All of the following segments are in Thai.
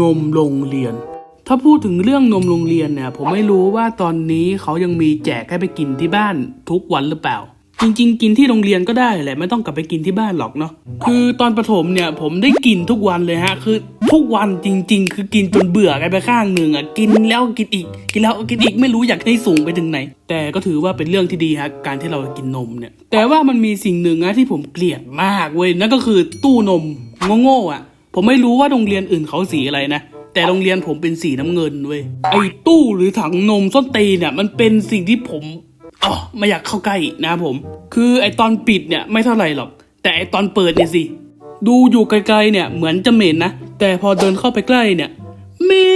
นมโรงเรียน ถ้าพูดถึงเรื่องนมโรงเรียนเนี่ย ผมไม่รู้ว่าตอนนี้เขายังมีแจกให้ไปกินที่บ้านทุกวันหรือเปล่า จริง ๆ กินที่โรงเรียนก็ได้แหละไม่ต้องกลับไปกินที่บ้านหรอกเนาะคือตอนประถมเนี่ยผมได้กินทุกวันเลยฮะ คือทุกวันจริง ๆ คือกินจนเบื่อกันไปข้างหนึ่งอะกินแล้วกินอีก กินแล้วกินอีกไม่รู้อยากให้สูงไปถึงไหน แต่ก็ถือว่าเป็นเรื่องที่ดีฮะการที่เรากินนมเนี่ย แต่ว่ามันมีสิ่งหนึ่งนะที่ผมเกลียดมากเว้ยนั่นก็คือตู้นมโง่ๆอะ ผมไม่รู้ว่าโรงเรียนอื่นเขาสีอะไรนะ แต่โรงเรียนผมเป็นสีน้ำเงินเว้ย ไอ้ตู้หรือถังนมส้นตีเนี่ยมันเป็นสิ่งที่ผมอ๋อไม่อยากเข้าใกล้นะครับผม คือไอ้ตอนปิดเนี่ยไม่เท่าไหร่หรอก แต่ไอ้ตอนเปิดเนี่ยสิ ดูอยู่ไกลๆเนี่ยเหมือนจะเหม็นนะ แต่พอเดินเข้าไปใกล้เนี่ยเหม็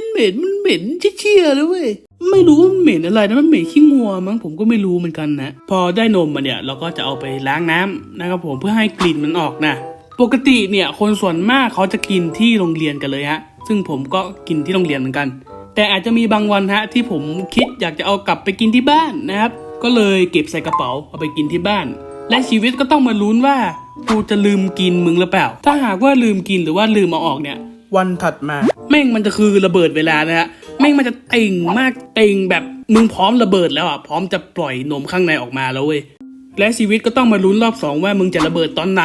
นเหม็นมันเหม็นเชี่ยๆเลยเว้ยไม่รู้มันเหม็นอะไรนะมันเหม็นขี้งัวมั้งผมก็ไม่รู้เหมือนกันนะ พอได้นมมาเนี่ยเราก็จะเอาไปล้างน้ำนะครับผมเพื่อให้กลิ่นมันออกนะ ปกติเนี่ยคนส่วนมากเขาจะกินที่โรงเรียนกันเลยฮะ ซึ่งผมก็กินที่โรงเรียนเหมือนกัน แต่อาจจะมีบางวันฮะที่ผมคิดอยากจะเอากลับไปกินที่บ้านนะครับ ก็เลยเก็บใส่กระเป๋าเอาไปกินที่บ้าน และชีวิตก็ต้องมาลุ้นว่ากูจะลืมกินมึงหรือเปล่า ถ้าหากว่าลืมกินหรือว่าลืมเอาออกเนี่ย วันถัดมา แม่งมันจะคือระเบิดเวลานะฮะแม่งมันจะเต่งมากเต่งแบบมึงพร้อมระเบิดแล้วอะพร้อมจะปล่อยนมข้างในออกมาแล้วเว้ย และชีวิตก็ต้องมาลุ้นรอบสองว่ามึงจะระเบิดตอนไหน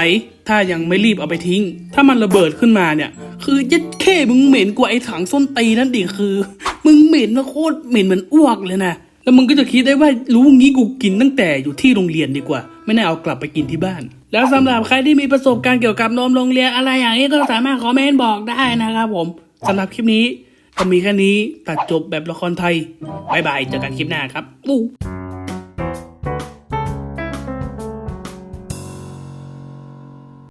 ถ้ายังไม่รีบเอาไปทิ้ง ถ้ามันระเบิดขึ้นมาเนี่ย คือยัดเข้มึงเหม็นกว่าไอ้ถังส้นตีนั่นดิคือ มึงเหม็นนะโคตรเหม็นเหมือนอ้วกเลยนะแล้วมึงก็จะคิดได้ว่ารู้งี้กูกินตั้งแต่อยู่ที่โรงเรียนดีกว่า ไม่น่าเอากลับไปกินที่บ้าน แล้วสำหรับใครที่มีประสบการณ์เกี่ยวกับนมโรงเรียนอะไรอย่างนี้ก็สามารถคอมเมนต์บอกได้นะครับผมสำหรับคลิปนี้ก็มีแค่นี้ตัดจบแบบละครไทยบายบายเจอกันคลิปหน้าครับอู้